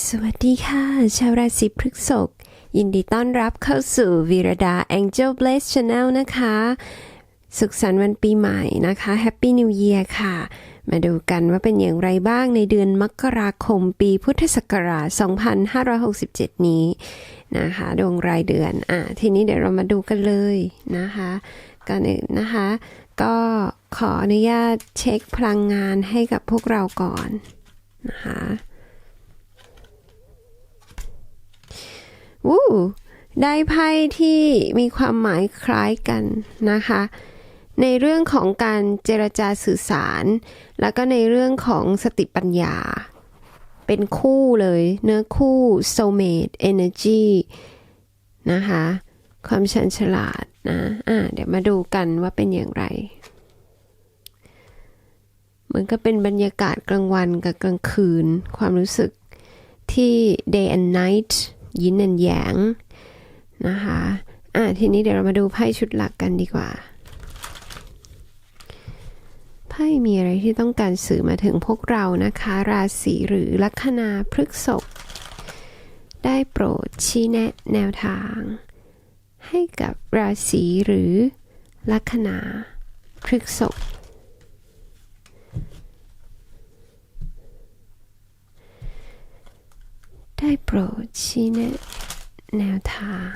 สวัสดีค่ะ ชาวราศีพฤษภยินดีต้อนรับเข้าสู่วีรดา Angel Bless Channel นะคะ สุขสันต์วันปีใหม่นะคะ Happy New Year ค่ะ มาดูกันว่าเป็นอย่างไรบ้างในเดือนมกราคมปีพุทธศักราช 2567 นี้นะคะ ดวงรายเดือน อะ ทีนี้เดี๋ยวเรามาดูกันเลยนะคะก่อนอื่นนะคะ ก็ขออนุญาตเช็คพลังงานให้กับพวกเราก่อนนะคะ วู้ได้ไพ่ที่มีความหมายคล้ายกันนะคะ ในเรื่องของการเจรจาสื่อสาร แล้วก็ในเรื่องของสติปัญญา เป็นคู่เลย เนื้อคู่ soulmate energy นะคะ ความชันฉลาดนะอ่าเดี๋ยวมาดูกันว่าเป็นอย่างไรเหมือนก็เป็นบรรยากาศกลางวันกับกลางคืน ความรู้สึกที่ day and night ยิน and แยงนะคะอะทีนี้เดี๋ยวเรามาดูไพ่ชุดหลักกันดีกว่าไพ่มีอะไรที่ต้องการสื่อมาถึงพวกเรานะคะ ราศีหรือลัคนาพฤกษภได้โปรดชี้แนะแนวทาง ให้กับราศีหรือลัคนาพฤกษภ ได้ โปรดชี้แนะแนวทาง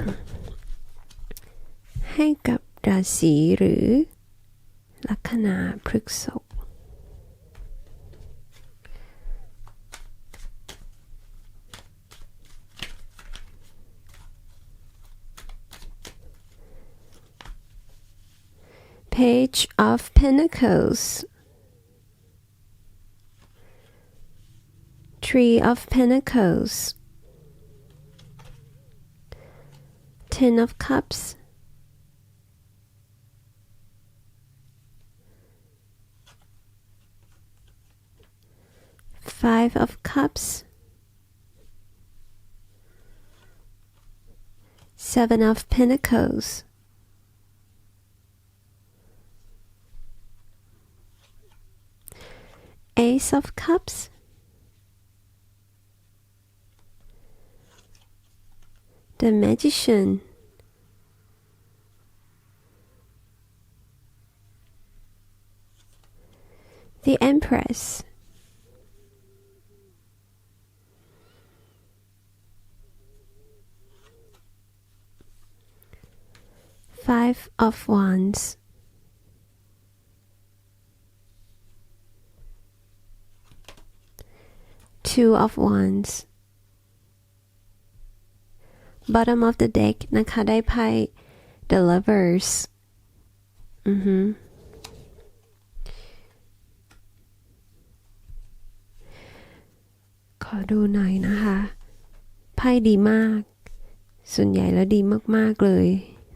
ให้กับราศีหรือ ลัคนาพฤกษภ Page of Pentacles Tree of Pentacles, Ten of Cups, Five of Cups, Seven of Pentacles, Ace of Cups. The Magician. The Empress. Five of Wands. Two of Wands. Bottom of the deck นะคะ ได้ไพ่ the lovers อือฮึขอดูหน่อยนะคะ ไพ่ดีมาก ส่วนใหญ่แล้วดีมาก ๆ เลย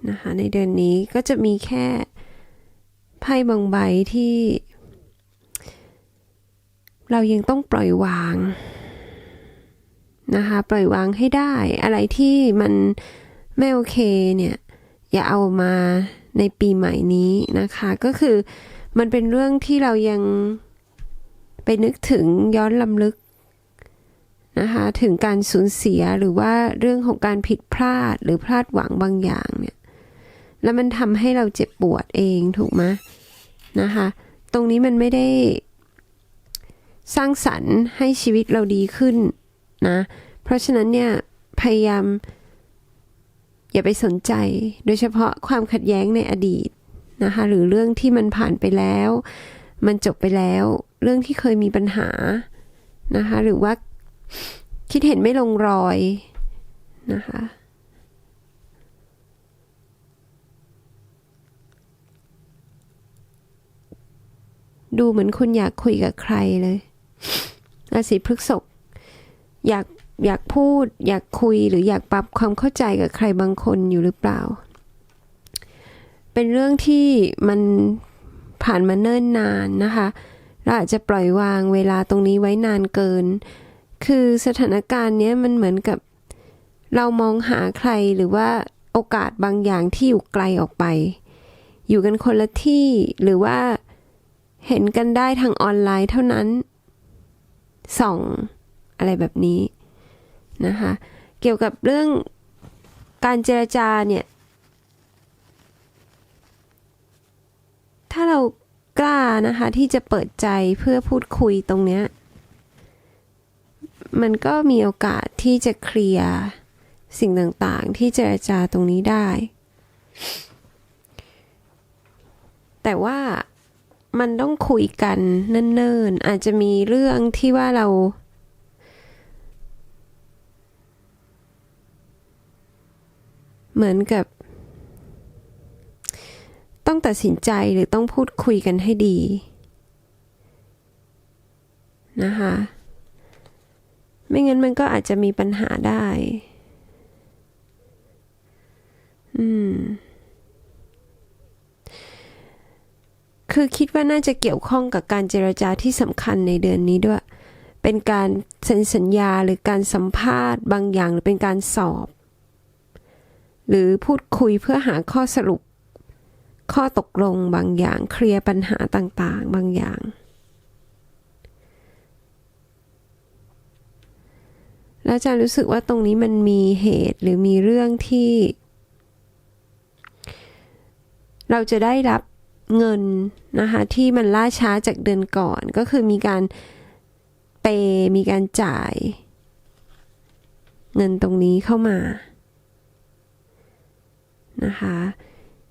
นะคะ ในเดือนนี้ก็จะมีแค่ ไพ่บางใบที่ เรายังต้องปล่อยวาง นะคะ ปล่อยวางให้ได้ อะไรที่มันไม่โอเคเนี่ย อย่าเอามาในปีใหม่นี้นะคะ ก็คือมันเป็นเรื่องที่เรายังไปนึกถึงย้อนลำลึกนะคะถึงการสูญเสียหรือว่าเรื่องของการผิดพลาดหรือพลาดหวังบางอย่างเนี่ย แล้วมันทำให้เราเจ็บปวดเองถูกไหมนะคะ ตรงนี้มันไม่ได้สร้างสรรค์ให้ชีวิตเราดีขึ้น นะ เพราะฉะนั้นเนี่ยพยายาม อย่าไปสนใจ โดยเฉพาะความขัดแย้งในอดีตนะคะหรือเรื่องที่มันผ่านไปแล้ว มันจบไปแล้ว เรื่องที่เคยมีปัญหานะคะหรือว่าคิดเห็นไม่ลงรอยนะคะดูเหมือนคุณอยากคุยกับใครเลยราศีพฤษภ อยากอยากพูด อยากคุยหรืออยากปรับความเข้าใจกับใครบางคนอยู่หรือเปล่า เป็นเรื่องที่มันผ่านมาเนิ่นนานนะคะเราอาจจะปล่อยวางเวลาตรงนี้ไว้นานเกิน คือสถานการณ์นี้มันเหมือนกับ เรามองหาใครหรือว่าโอกาสบางอย่างที่อยู่ไกลออกไป อยู่กันคนละที่หรือว่าเห็นกันได้ทางออนไลน์เท่านั้นสอง อะไรแบบนี้นะคะ เกี่ยวกับเรื่องการเจรจาเนี่ย ถ้าเรากล้านะคะที่จะเปิดใจเพื่อพูดคุยตรงเนี้ย มันก็มีโอกาสที่จะเคลียร์สิ่งต่างๆ ที่เจรจาตรงนี้ได้ แต่ว่ามันต้องคุยกันเนิ่นๆ อาจจะมีเรื่องที่ว่าเรา เหมือนกับ ต้องตัดสินใจหรือต้องพูดคุยกันให้ดี นะคะ ไม่งั้นมันก็อาจจะมีปัญหาได้ อืม คือคิดว่าน่าจะเกี่ยวข้องกับการเจรจาที่สำคัญในเดือนนี้ด้วย เป็นการเซ็นสัญญาหรือการสัมภาษณ์บางอย่างหรือเป็นการสอบ หรือพูดคุยเพื่อหาข้อสรุป ข้อตกลงบางอย่างเคลียร์ปัญหาต่างๆ บางอย่าง แล้วอาจารย์รู้สึกว่าตรงนี้มันมีเหตุหรือมีเรื่องที่ เราจะได้รับเงินนะคะที่มันล่าช้าจากเดือนก่อนก็คือมีการเปย์มีการจ่าย เงินตรงนี้เข้ามา นะคะ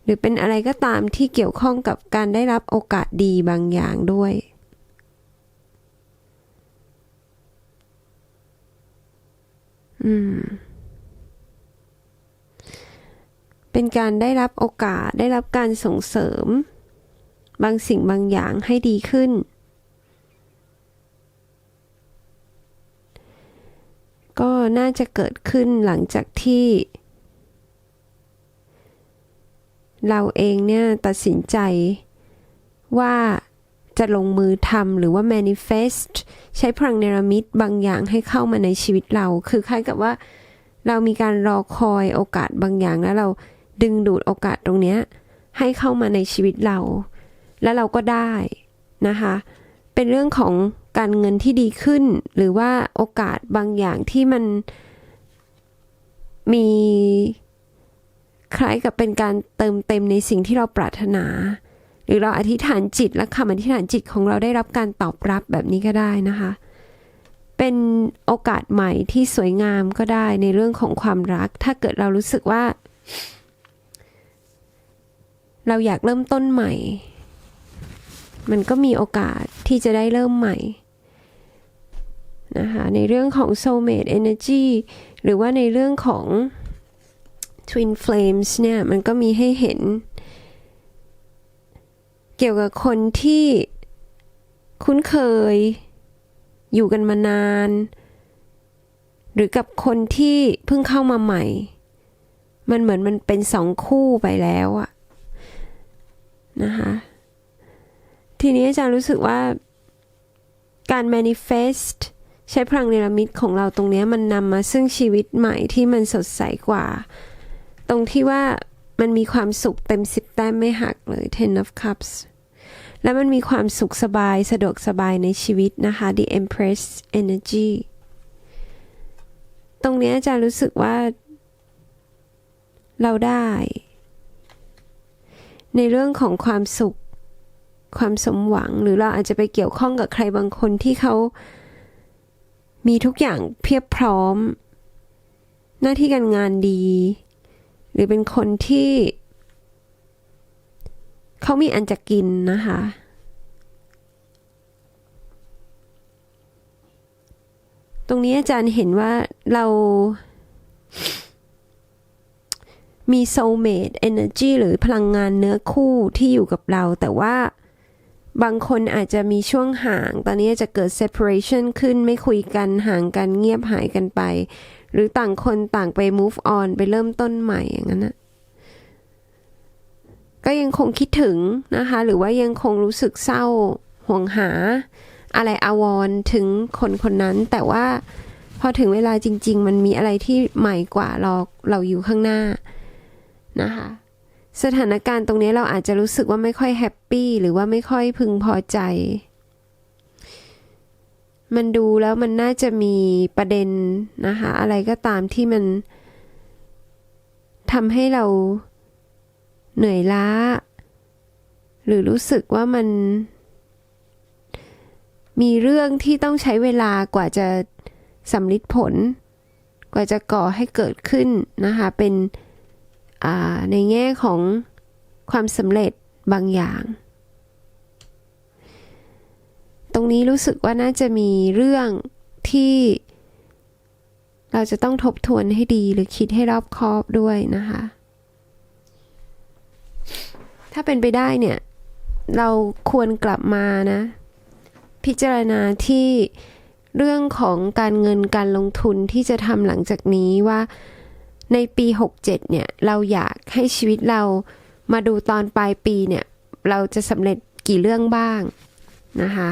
หรือเป็นอะไรก็ตามที่เกี่ยวข้องกับการได้รับโอกาสดีบางอย่างด้วย อืม เป็นการได้รับโอกาสได้รับการส่งเสริม บางสิ่งบางอย่างให้ดีขึ้นก็น่าจะเกิดขึ้นหลังจากที่ เราเองเนี่ยตัดสินใจว่าจะลงมือทำหรือว่า manifest ใช้พลังเนรมิตบางอย่างให้เข้ามาในชีวิตเรา คือคล้ายกับว่า เรามีการรอคอยโอกาสบางอย่างแล้วเราดึงดูดโอกาสตรงเนี้ยให้เข้ามาในชีวิตเรา แล้วเราก็ได้นะคะ เป็นเรื่องของการเงินที่ดีขึ้น หรือว่าโอกาสบางอย่างที่มันมี คล้ายกับเป็นการเติมเต็มในสิ่งที่เราปรารถนา หรือเราอธิษฐานจิตและคำอธิษฐานจิตของเราได้รับการตอบรับแบบนี้ก็ได้นะคะ เป็นโอกาสใหม่ที่สวยงามก็ได้ในเรื่องของความรัก ถ้าเกิดเรารู้สึกว่า เราอยากเริ่มต้นใหม่ มันก็มีโอกาสที่จะได้เริ่มใหม่นะคะในเรื่องของ soulmate energy หรือว่าในเรื่องของ twin flames เนี่ยมันก็มีให้เห็น เกี่ยวกับคนที่คุ้นเคย อยู่กันมานาน หรือกับคนที่เพิ่งเข้ามาใหม่ มันเหมือนมันเป็นสองคู่ไปแล้วอะนะคะทีนี้อาจารย์รู้สึกว่าการ manifest ใช้พลังเนรมิตของเราตรงนี้มันนำมาซึ่งชีวิตใหม่ที่มันสดใสกว่า ตรงที่ว่ามันมีความสุขเต็มสิบแต้มไม่หักเลย ten of cups แล้วมันมีความสุขสบายสะดวกสบายในชีวิตนะคะ the empress energy ตรงนี้อาจารย์รู้สึกว่า เราได้ ในเรื่องของความสุข ความสมหวังหรือเราอาจจะไปเกี่ยวข้องกับใครบางคนที่เขา มีทุกอย่างเพียบพร้อม หน้าที่การงานดี รือเป็นคนที่เขามีอันจะกินนะคะ ตรงนี้อาจารย์เห็นว่าเรามี soulmate energy หรือพลังงานเนื้อคู่ที่อยู่กับเรา แต่ว่าบางคนอาจจะมีช่วงห่าง ตอนนี้จะเกิด separation ขึ้นไม่คุยกันห่างกันเงียบหายกันไป หรือต่างคนต่างไป move on ไปเริ่มต้นใหม่อย่างนั้นนะก็ยังคงคิดถึงนะคะ หรือว่ายังคงรู้สึกเศร้าห่วงหา อะไรอาวรถึงคนคนนั้น แต่ว่าพอถึงเวลาจริง ๆ มันมีอะไรที่ใหม่กว่าเราเราอยู่ข้างหน้านะคะสถานการณ์ตรงนี้เราอาจจะรู้สึกว่าไม่ค่อยแฮปปี้หรือว่าไม่ค่อยพึงพอใจ มันดูแล้วมันน่าจะมีประเด็นนะคะ อะไรก็ตามที่มันทำให้เราเหนื่อยล้า หรือรู้สึกว่ามัน มีเรื่องที่ต้องใช้เวลากว่าจะสำลิดผล กว่าจะก่อให้เกิดขึ้นนะคะ เป็นในแง่ของความสำเร็จบางอย่าง รงนี้รู้สึกว่าน่าจะมีเรื่องที่ เราจะต้องทบทวนให้ดีหรือคิดให้รอบคอบด้วยนะคะ ถ้าเป็นไปได้เนี่ย เราควรกลับมานะ พิจารณาที่เรื่องของการเงินการลงทุนที่จะทำหลังจากนี้ว่าในปี 67 เนี่ย เราอยากให้ชีวิตเรามาดูตอนปลายปีเนี่ย เราจะสำเร็จกี่เรื่องบ้างนะคะ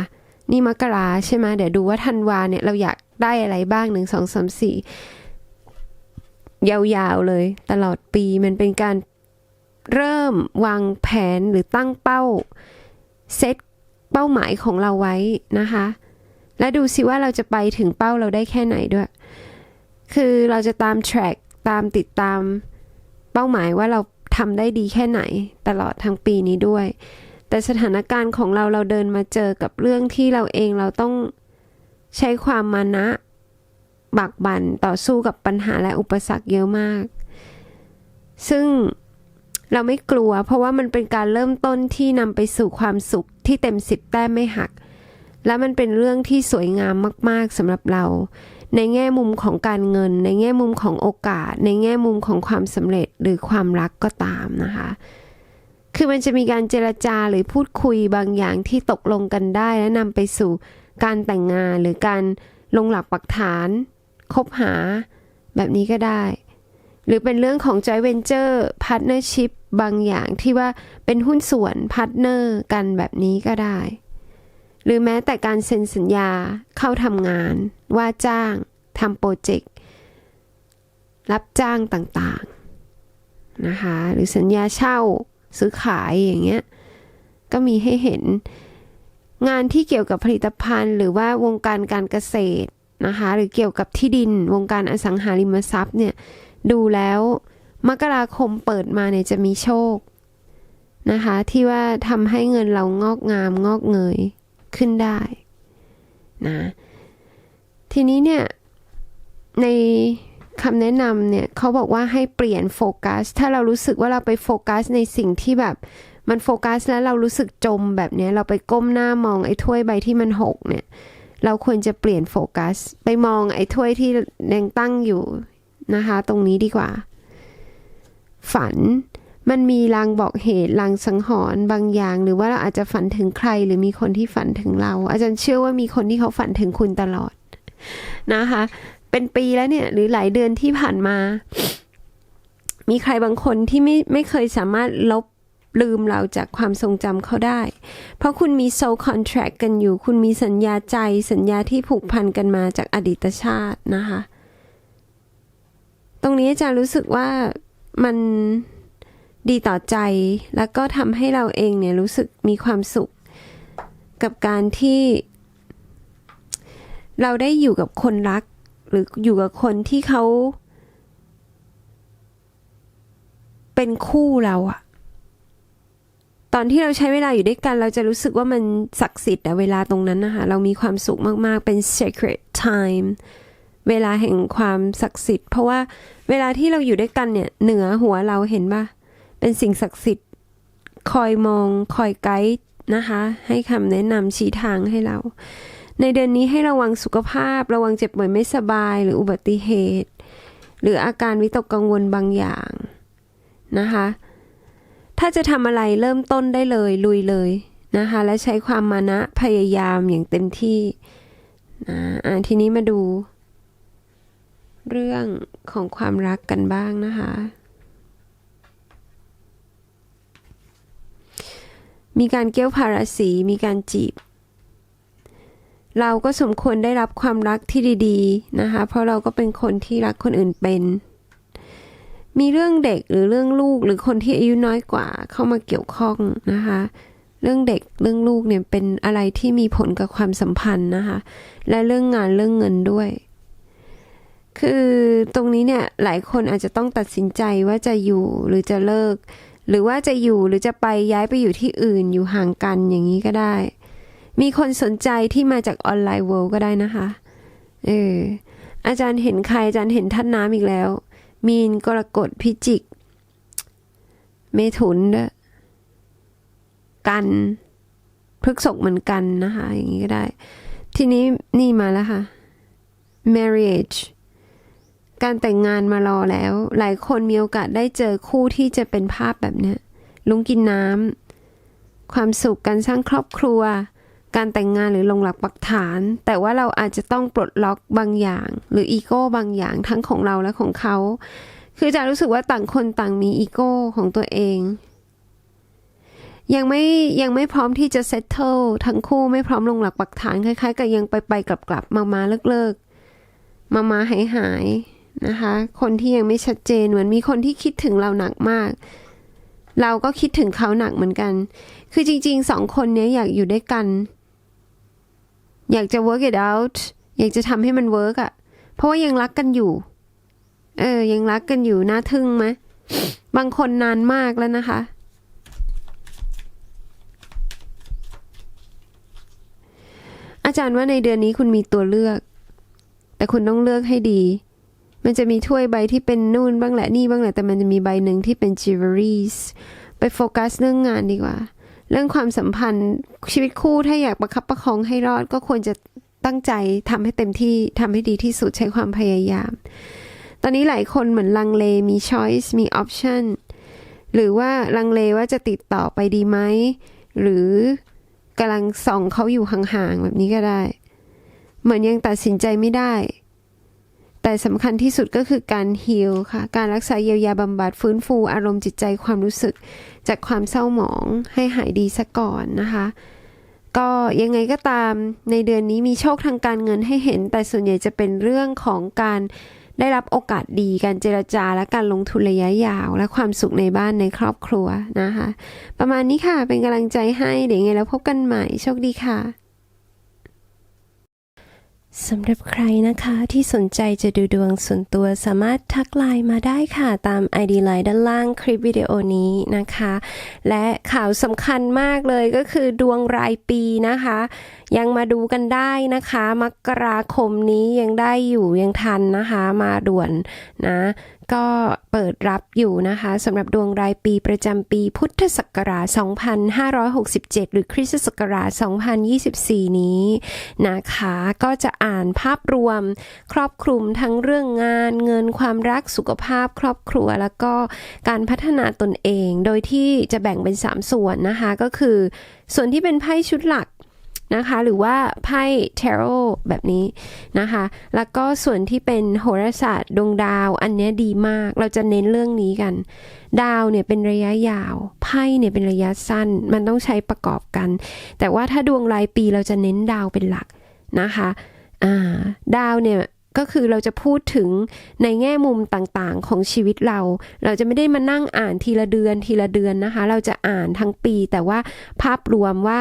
นี่มกราใช่ไหมเดี๋ยวดูว่าธันวาเนี่ยเราอยากได้อะไรบ้างหนึ่งสองสามสี่ยาวๆเลย ตลอดปีมันเป็นการเริ่มวางแผนหรือตั้งเป้า เซตเป้าหมายของเราไว้นะคะ และดูสิว่าเราจะไปถึงเป้าเราได้แค่ไหนด้วย คือเราจะตาม track ตามติดตามเป้าหมายว่าเราทำได้ดีแค่ไหนตลอดทั้งปีนี้ด้วย แต่สถานการณ์ของเราเราเดินมาเจอกับเรื่องที่เราเองเราต้องใช้ความมานะ บักบั่นต่อสู้กับปัญหาและอุปสรรคเยอะมาก ซึ่งเราไม่กลัว เพราะว่ามันเป็นการเริ่มต้นที่นำไปสู่ความสุขที่เต็มสิบแต้มไม่หัก และมันเป็นเรื่องที่สวยงามมาก ๆสำหรับเรา ในแง่มุมของการเงิน ในแง่มุมของโอกาส ในแง่มุมของความสำเร็จหรือความรักก็ตามนะคะ คือมันจะมีการเจรจาหรือพูดคุยบางอย่างที่ตกลงกันได้ และนำไปสู่การแต่งงานหรือการลงหลักปักฐานคบหาแบบนี้ก็ได้ หรือเป็นเรื่องของ joint venture partnership บางอย่างที่ว่าเป็นหุ้นส่วนพาร์ทเนอร์กันแบบนี้ก็ได้ หรือแม้แต่การเซ็นสัญญาเข้าทำงาน ว่าจ้างทำโปรเจกต์รับจ้างต่างๆนะคะหรือสัญญาเช่า ซื้อขายอย่างเงี้ยก็มีให้เห็นงานที่เกี่ยวกับผลิตภัณฑ์ หรือว่าวงการการเกษตรนะคะหรือเกี่ยวกับที่ดินวงการอสังหาริมทรัพย์เนี่ยดูแล้วมกราคมเปิดมาเนี่ยจะมีโชคนะคะที่ว่าทำให้เงินเรางอกงามงอกเงยขึ้นได้นะทีนี้เนี่ยใน คำแนะนำเนี่ยเขาบอกว่าให้เปลี่ยนโฟกัส ถ้าเรารู้สึกว่าเราไปโฟกัสในสิ่งที่แบบมันโฟกัสแล้วเรารู้สึกจมแบบเนี้ยเราไปก้มหน้ามองไอ้ถ้วยใบที่มันหกเนี่ย เราควรจะเปลี่ยนโฟกัส ไปมองไอ้ถ้วยที่ยังตั้งอยู่นะคะ ตรงนี้ดีกว่า ฝันมันมีลางบอกเหตุลางสังหรณ์บางอย่าง หรือว่าเราอาจจะฝันถึงใคร หรือมีคนที่ฝันถึงเรา อาจารย์เชื่อว่ามีคนที่เขาฝันถึงคุณตลอดนะคะ เป็นปีแล้วเนี่ย หรือหลายเดือนที่ผ่านมา มีใครบางคนที่ไม่ไม่เคยสามารถลบลืมเราจากความทรงจำเขาได้ เพราะคุณมีโซลคอนแท c t กันอยู่ คุณมีสัญญาใจสัญญาที่ผูกพันกันมาจากอดีตชาตินะคะ ตรงนี้อาจารย์รู้สึกว่ามันดีต่อใจ แล้วก็ทำให้เราเองเนี่ยรู้สึกมีความสุข กับการที่ เราได้อยู่กับคนรัก หรืออยู่กับคนที่เขา เป็นคู่เราอะตอนที่เราใช้เวลาอยู่ด้วยกัน เราจะรู้สึกว่ามันศักดิ์สิทธิ์อะเวลาตรงนั้นนะคะ เรามีความสุขมากๆเป็น sacred time เวลาแห่งความศักดิ์สิทธิ์ เพราะว่าเวลาที่เราอยู่ด้วยกันเนี่ย เหนือหัวเราเห็นปะเป็นสิ่งศักดิ์สิทธิ์ คอยมอง คอยไกด์นะคะ ให้คำแนะนำชี้ทางให้เรา ในเดือนนี้ให้ระวังสุขภาพ ระวังเจ็บป่วยไม่สบายหรืออุบัติเหตุ หรืออาการวิตกกังวลบางอย่างนะคะ ถ้าจะทำอะไรเริ่มต้นได้เลยลุยเลยนะคะ และใช้ความมานะพยายามอย่างเต็มที่นะทีนี้มาดู เรื่องของความรักกันบ้างนะคะ มีการเกี้ยวพาราสีมีการจีบ เราก็สมควรได้รับความรักที่ดีๆนะคะ เพราะเราก็เป็นคนที่รักคนอื่นเป็น มีเรื่องเด็กหรือเรื่องลูกหรือคนที่อายุน้อยกว่าเข้ามาเกี่ยวข้องนะคะ เรื่องเด็กเรื่องลูกเนี่ยเป็นอะไรที่มีผลกับความสัมพันธ์นะคะ และเรื่องงานเรื่องเงินด้วย คือตรงนี้เนี่ยหลายคนอาจจะต้องตัดสินใจว่าจะอยู่หรือจะเลิก หรือว่าจะอยู่หรือจะไปย้ายไปอยู่ที่อื่นอยู่ห่างกันอย่างนี้ก็ได้ มีคนสนใจที่มาจากออนไลน์เวิลด์ก็ได้นะคะ เออ อาจารย์เห็นใครอาจารย์เห็นท่านน้ำอีกแล้ว มีนกรกฎพิจิก เมถุนด้วยกันพฤกษกเหมือนกันนะคะ อย่างนี้ก็ได้ ทีนี้นี่มาแล้วค่ะ marriage การแต่งงานมารอแล้ว หลายคนมีโอกาสได้เจอคู่ที่จะเป็นภาพแบบเนี้ยลุงกินน้ำความสุขการสร้างครอบครัว การแต่งงานหรือลงหลักปักฐาน แต่ว่าเราอาจจะต้องปลดล็อกบางอย่าง หรืออีโก้บางอย่างทั้งของเราและของเขา คือจะรู้สึกว่าต่างคนต่างมีอีโก้ของตัวเอง ยังไม่ยังไม่พร้อมที่จะเซตเทิลทั้งคู่ไม่พร้อมลงหลักปักฐานคล้ายๆกับยังไปไปกลับกลับมามาเลิกเลิกมามาหายหายนะคะ คนที่ยังไม่ชัดเจนเหมือนมีคนที่คิดถึงเราหนักมาก เราก็คิดถึงเขาหนักเหมือนกัน คือจริงๆสองคนนี้อยากอยู่ด้วยกัน อยากจะ work it out อยากจะทำให้มัน work อะ่ะ เพราะว่ายังรักกันอยู่ เออ ยังรักกันอยู่ น่าทึ่งไหมบางคนนานมากแล้วนะคะ อาจารย์ว่าในเดือนนี้คุณมีตัวเลือก แต่คุณต้องเลือกให้ดี มันจะมีถ้วยใบที่เป็นนู่นบ้างแหละนี่บ้างแหละ แต่มันจะมีใบหนึ่งที่เป็น jewelries ไปโฟกัสเรื่องงานดีกว่า เรื่องความสัมพันธ์ชีวิตคู่ถ้าอยากประคับประคองให้รอดก็ควรจะตั้งใจทำให้เต็มที่ทำให้ดีที่สุดใช้ความพยายาม ตอนนี้หลายคนเหมือนลังเลมี choice มี option หรือว่าลังเลว่าจะติดต่อไปดีไหม หรือกำลังส่องเขาอยู่ห่างๆแบบนี้ก็ได้ เหมือนยังตัดสินใจไม่ได้ แต่สำคัญที่สุดก็คือการฮีลค่ะ การรักษาเยียวยาบำบัดฟื้นฟูอารมณ์จิตใจความรู้สึก จากความเศร้าหมองให้หายดีซะก่อนนะคะ ก็ยังไงก็ตามในเดือนนี้มีโชคทางการเงินให้เห็น แต่ส่วนใหญ่จะเป็นเรื่องของการได้รับโอกาสดีการเจรจาและการลงทุนระยะยาว และความสุขในบ้านในครอบครัวนะคะ ประมาณนี้ค่ะเป็นกำลังใจให้เดี๋ยวยังไงแล้วพบกันใหม่โชคดีค่ะ สำหรับใครนะคะที่สนใจจะดูดวงส่วนตัวสามารถทักไลน์มาได้ค่ะตาม ID ไลน์ด้านล่างคลิปวิดีโอนี้นะคะ และข่าวสำคัญมากเลยก็คือดวงรายปีนะคะ ยังมาดูกันได้นะคะ มกราคมนี้ยังได้อยู่ยังทันนะคะ มาด่วนนะ ก็เปิดรับอยู่นะคะสำหรับดวงรายปีประจำปีพุทธศักราช 2567 หรือคริสตศักราช 2024 นี้นะคะ ก็จะอ่านภาพรวมครอบคลุมทั้งเรื่องงาน เงินความรักสุขภาพ ครอบครัว แล้วก็การพัฒนาตนเอง โดยที่จะแบ่งเป็น 3 ส่วนนะคะ ก็คือ ส่วนที่เป็นไพ่ชุดหลัก นะคะ หรือว่าไพ่เทโรแบบนี้นะคะ แล้วก็ส่วนที่เป็นโหราศาสตร์ดวงดาวอันนี้ดีมาก เราจะเน้นเรื่องนี้กัน ดาวเนี่ยเป็นระยะยาว ไพ่เนี่ยเป็นระยะสั้น มันต้องใช้ประกอบกัน แต่ว่าถ้าดวงรายปีเราจะเน้นดาวเป็นหลักนะคะ อ่า ดาวเนี่ย ก็คือเราจะพูดถึงในแง่มุมต่างๆของชีวิตเรา เราจะไม่ได้มานั่งอ่านทีละเดือนทีละเดือนนะคะ เราจะอ่านทั้งปี แต่ว่าภาพรวมว่า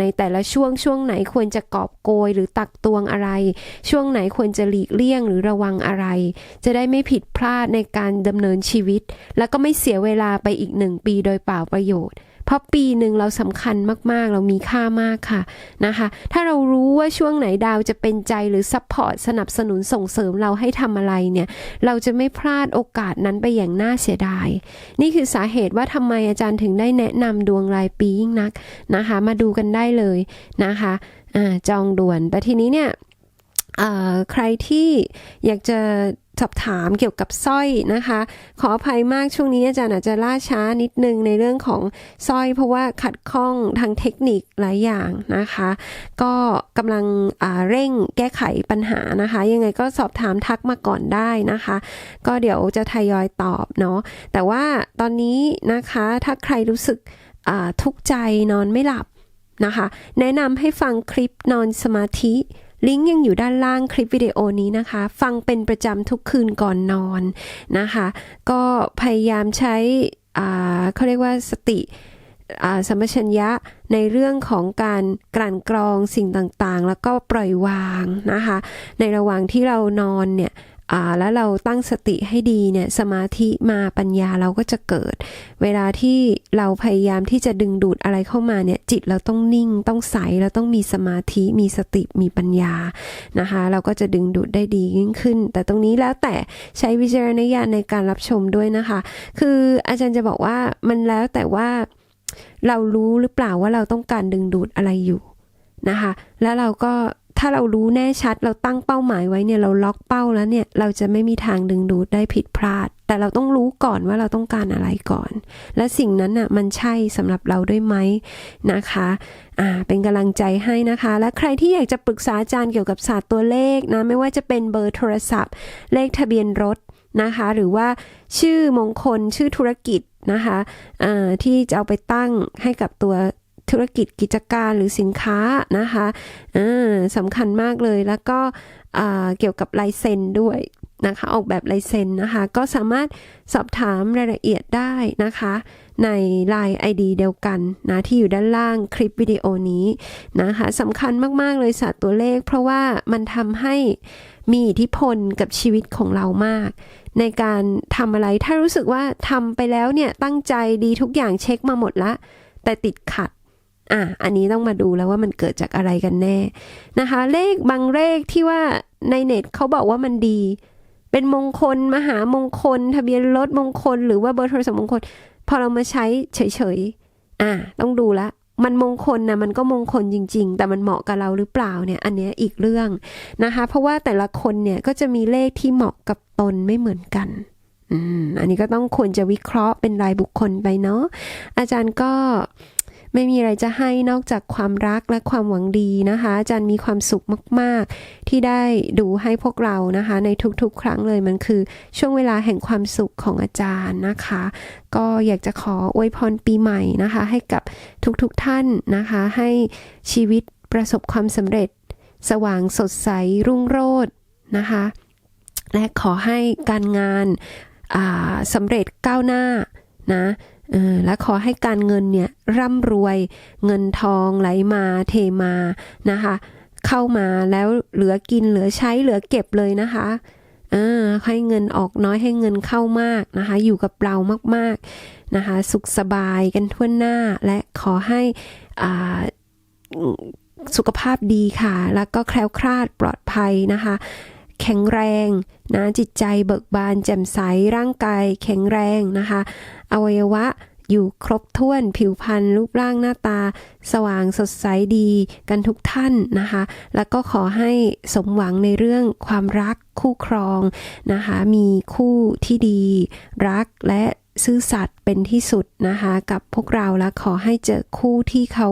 ในแต่ละช่วงช่วงไหนควรจะกอบโกยหรือตักตวงอะไร ช่วงไหนควรจะหลีกเลี่ยงหรือระวังอะไร จะได้ไม่ผิดพลาดในการดำเนินชีวิต แล้วก็ไม่เสียเวลาไปอีกหนึ่งปีโดยเปล่าประโยชน์ เพราะปีหนึ่งเราสำคัญมากๆ เรามีค่ามากค่ะนะคะ ถ้าเรารู้ว่าช่วงไหนดาวจะเป็นใจหรือซัพพอร์ตสนับสนุนส่งเสริมเราให้ทำอะไรเนี่ย เราจะไม่พลาดโอกาสนั้นไปอย่างน่าเสียดาย นี่คือสาเหตุว่าทำไมอาจารย์ถึงได้แนะนำดวงรายปียิ่งนักนะคะ มาดูกันได้เลยนะคะอ่าจองด่วนแต่ทีนี้เนี่ย ใครที่อยากจะสอบถามเกี่ยวกับสร้อยนะคะ ขออภัยมากช่วงนี้อาจารย์อาจจะล่าช้านิดนึงในเรื่องของสร้อย เพราะว่าขัดข้องทางเทคนิคหลายอย่างนะคะ ก็กำลังเร่งแก้ไขปัญหานะคะ ยังไงก็สอบถามทักมาก่อนได้นะคะ ก็เดี๋ยวจะทยอยตอบเนาะแต่ว่าตอนนี้นะคะถ้าใครรู้สึกทุกข์ใจนอนไม่หลับนะคะ แนะนำให้ฟังคลิปนอนสมาธิ ลิงก์ยังอยู่ด้านล่างคลิปวิดีโอนี้นะคะ ฟังเป็นประจำทุกคืนก่อนนอนนะคะ ก็พยายามใช้เขาเรียกว่าสติสมชัญญะในเรื่องของการกลั่นกรองสิ่งต่างๆ แล้วก็ปล่อยวางนะคะ ในระหว่างที่เรานอนเนี่ย แล้วเราตั้งสติให้ดีเนี่ยสมาธิมาปัญญาเราก็จะเกิด เวลาที่เราพยายามที่จะดึงดูดอะไรเข้ามาเนี่ยจิตเราต้องนิ่งต้องใสเราต้องมีสมาธิมีสติมีปัญญานะคะ เราก็จะดึงดูดได้ดียิ่งขึ้น แต่ตรงนี้แล้วแต่ใช้วิจารณญาณในการรับชมด้วยนะคะ คืออาจารย์จะบอกว่ามันแล้วแต่ว่าเรารู้หรือเปล่าว่าเราต้องการดึงดูดอะไรอยู่นะคะ แล้วเราก็ ถ้าเรารู้แน่ชัดเราตั้งเป้าหมายไว้เนี่ยเราล็อกเป้าแล้วเนี่ยเราจะไม่มีทางดึงดูดได้ผิดพลาด แต่เราต้องรู้ก่อนว่าเราต้องการอะไรก่อน และสิ่งนั้นน่ะมันใช่สำหรับเราด้วยไหมนะคะอ่าเป็นกำลังใจให้นะคะ และใครที่อยากจะปรึกษาอาจารย์เกี่ยวกับศาสตร์ตัวเลขนะไม่ว่าจะเป็นเบอร์โทรศัพท์ เลขทะเบียนรถนะคะ หรือว่าชื่อมงคลชื่อธุรกิจนะคะอ่าที่จะเอาไปตั้งให้กับตัว ธุรกิจกิจการหรือสินค้านะคะสำคัญมากเลยแล้วก็เกี่ยวกับลายเซ็นด้วยนะคะออกแบบลายเซ็นนะคะ ก็สามารถสอบถามรายละเอียดได้นะคะ ใน Line ID เดียวกันนะที่อยู่ด้านล่างคลิปวิดีโอนี้นะคะสำคัญมาก ๆ เลยศาสตร์ตัวเลข เพราะว่ามันทำให้มีอิทธิพลกับชีวิตของเรามาก ในการทำอะไรถ้ารู้สึกว่าทำไปแล้วเนี่ยตั้งใจดีทุกอย่างเช็คมาหมดละ แต่ติดขัด อะอันนี้ต้องมาดูแล้วว่ามันเกิดจากอะไรกันแน่นะคะ เลขบางเลขที่ว่าในเน็ตเขาบอกว่ามันดี เป็นมงคล มหามงคล ทะเบียนรถมงคล หรือว่าเบอร์โทรศัพท์มงคล พอเรามาใช้เฉยๆอะต้องดูละมันมงคลนะมันก็มงคลจริง ๆ แต่มันเหมาะกับเราหรือเปล่าเนี่ย อันเนี้ยอีกเรื่องนะคะ เพราะว่าแต่ละคนเนี่ยก็จะมีเลขที่เหมาะกับตนไม่เหมือนกันอืมอันนี้ก็ต้องควรจะวิเคราะห์เป็นรายบุคคลไปเนาะอาจารย์ก็ ไม่มีอะไรจะให้นอกจากความรักและความหวังดีนะคะ อาจารย์มีความสุขมาก ๆ ที่ได้ดูให้พวกเรานะคะ ในทุกๆ ครั้งเลยมันคือ ช่วงเวลาแห่งความสุขของอาจารย์นะคะ ก็อยากจะขออวยพรปีใหม่นะคะ ให้กับทุกๆท่านนะคะ ให้ชีวิตประสบความสำเร็จ สว่างสดใสรุ่งโรจน์นะคะ และขอให้การงานอ่าสำเร็จก้าวหน้านะ และขอให้การเงินเนี่ยร่ำรวยเงินทองไหลมาเทมานะคะ เข้ามาแล้วเหลือกินเหลือใช้เหลือเก็บเลยนะคะให้เงินออกน้อยให้เงินเข้ามากนะคะ อยู่กับเรามากๆนะคะ สุขสบายกันทั่วหน้าและขอให้สุขภาพดีค่ะ แล้วก็แคล้วคลาดปลอดภัยนะคะ แข็งแรงนะจิตใจเบิกบานแจ่มใสร่างกายแข็งแรงนะคะอวัยวะอยู่ครบถ้วนผิวพรรณรูปร่างหน้าตา สว่างสดใสดีกันทุกท่านนะคะ แล้วก็ขอให้สมหวังในเรื่องความรักคู่ครองนะคะ มีคู่ที่ดี รักและซื่อสัตย์เป็นที่สุดนะคะ กับพวกเราและขอให้เจอคู่ที่เขา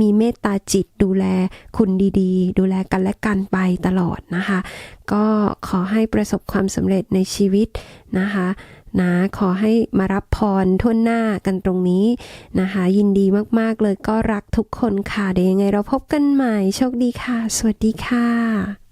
มีเมตตาจิตดูแลคุณดีๆ ดูแลกันและกันไปตลอดนะคะ ก็ขอให้ประสบความสำเร็จในชีวิตนะคะ นะขอให้มารับพรทวนหน้ากันตรงนี้นะคะ ยินดีมากๆเลยก็รักทุกคนค่ะเดี๋ยวยังไงเราพบกันใหม่โชคดีค่ะ สวัสดีค่ะ